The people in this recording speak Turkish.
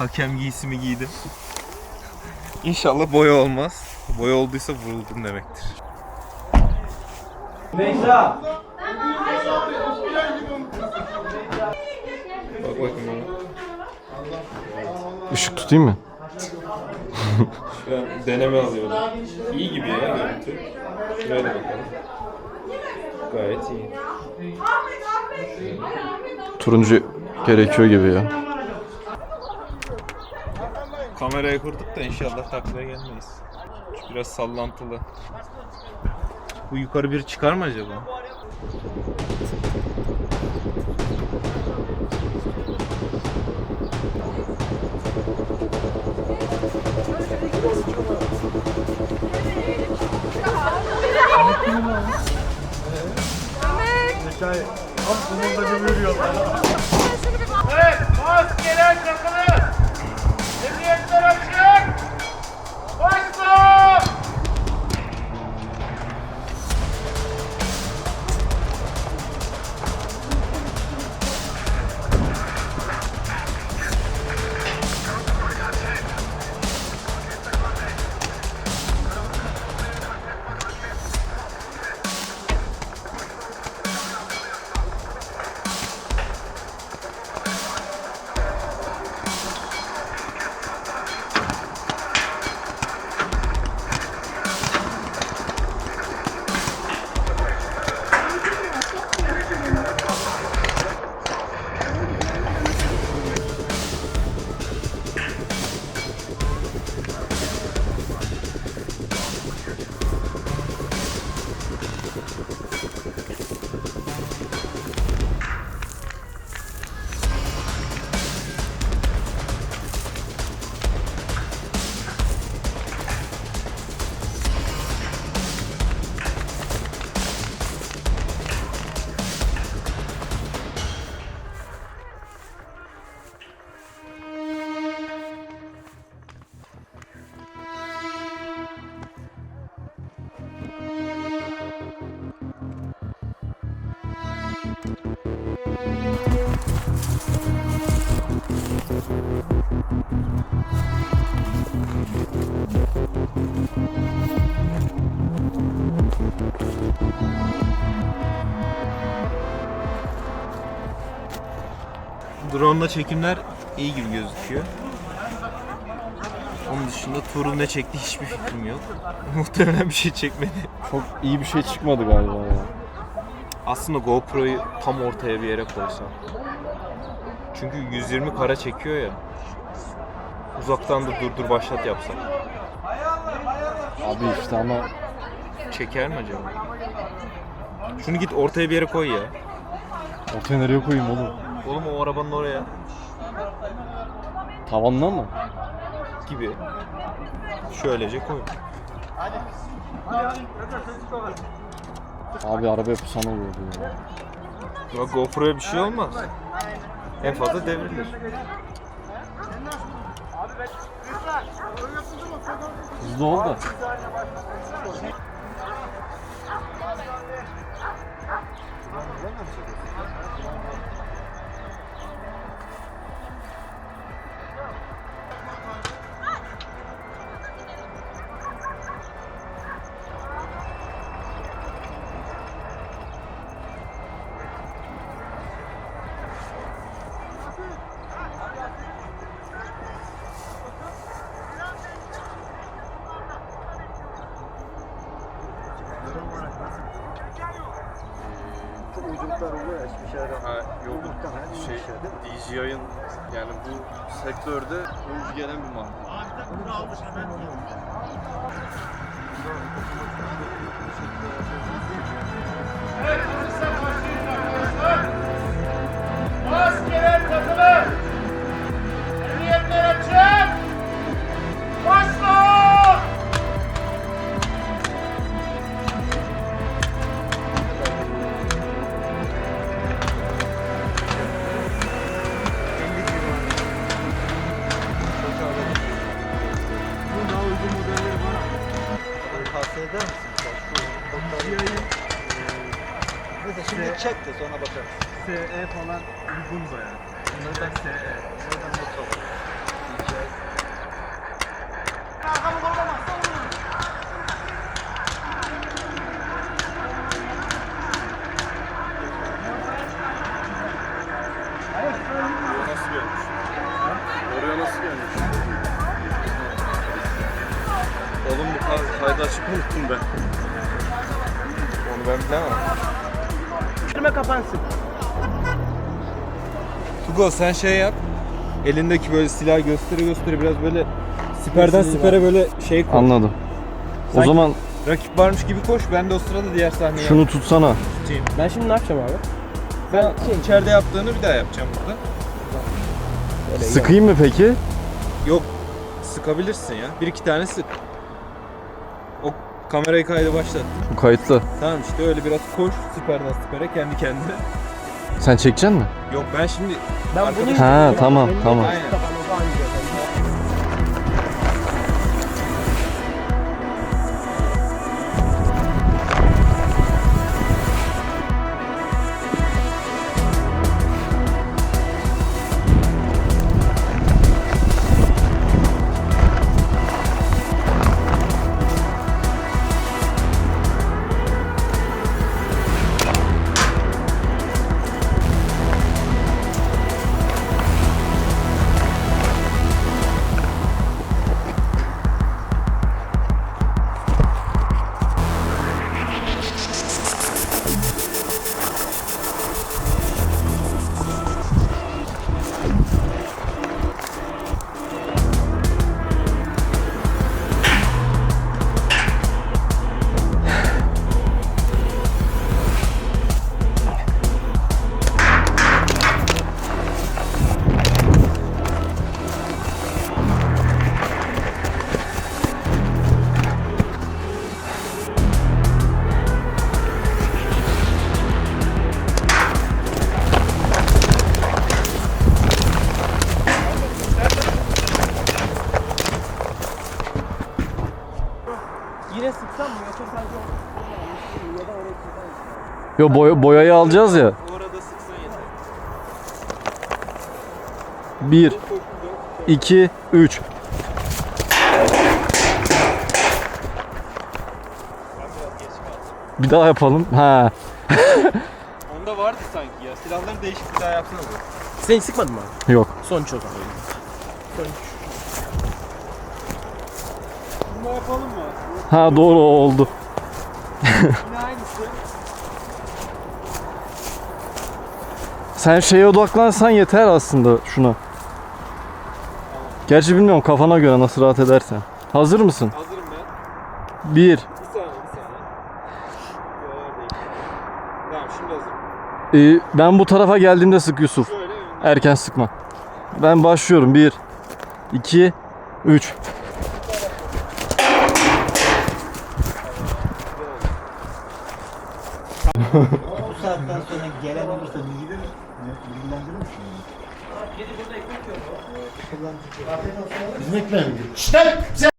Hakem giysimi giydim. İnşallah boya olmaz. Boya olduysa vuruldum demektir. Bak bakın bana. Işık tutayım mı? Şu an deneme alıyorum. İyi gibi ya görüntü. Şöyle bakalım. Gayet iyi. Turuncu gerekiyor gibi ya. Kamerayı kurduk da inşallah taklaya gelmeyiz. Çünkü biraz sallantılı. Bu yukarı bir çıkar mı acaba? Evet, Drone'la çekimler iyi gibi gözüküyor. Onun dışında Tuğrul ne çekti hiçbir fikrim yok. Muhtemelen bir şey çekmedi. Çok iyi bir şey çıkmadı galiba ya. Aslında GoPro'yu tam ortaya bir yere koysam. Çünkü 120 kare çekiyor ya. Uzaktan da durdur başlat yapsak. Abi işte ama Çeker mi acaba? Şunu git ortaya bir yere koy ya. ortaya nereye koyayım oğlum? Oğlum o arabanın oraya Tavanına mı? gibi. Şöylece koy. Abi araba yapısana oluyordu ya. Ya GoPro'ya bir şey olmaz. En fazla devrilir. Hızlı ol da. Şeyden. Ha, yok Muhtemelen şey, mi? DJI'ın yani bu sektörde önce gelen bir marka. Evet, hazırsak başlayın Neyse şimdi çek de sonra bakarız. SE falan uygun baya. Bunlardan SE. Oradan not alalım. Oraya nasıl gelmiş? Oraya nasıl gelmiş? Oğlum bu kay- kaydı açık mı unuttum ben? Onu ben bilemem. Bitirme kapansın. Tugo sen şey yap. Elindeki böyle silah gösteri gösteri biraz böyle siperden sipere böyle şey koy. Anladım. O Sanki- zaman Rakip varmış gibi koş. Ben de o sırada diğer sahneye şunu tutsana. Ben şimdi ne yapacağım abi? Ben içeride yaptığını bir daha yapacağım burada. Sıkayım mı peki? Yok sıkabilirsin ya. Bir iki tane sık. Kamerayı kaydı başlat. Bu kayıtlı. Tamam işte öyle biraz koş siperden sipere kendi kendine. Sen çekeceksin mi? Yok ben şimdi Ben bunu Ha tamam tamam. Aynen. Yo boya, boyayı alacağız ya. Orada sıksan yeter. 1 2 3 Bir daha yapalım. Ha. Onda vardı sanki ya. Silahları değişik bir daha yapsana. Sen hiç sıkmadın mı abi? Yok. Son zaman. Son üç. Bunu yapalım mı? Ha doğru o oldu. Yine aynısı. Sen şeye odaklansan yeter aslında şuna. Gerçi bilmiyorum kafana göre nasıl rahat edersen. Hazır mısın? Hazırım ben. 1 Bir saniye, bir saniye. Tamam, şimdi hazırım. Ee, ben bu tarafa geldiğimde sık Yusuf. Şöyle. Erken sıkma. Ben başlıyorum. 1 2 3 Bu saatten sonra gelen olursa bilgiler bilgilendirir misin? Hizmet vermiyor. İşte bize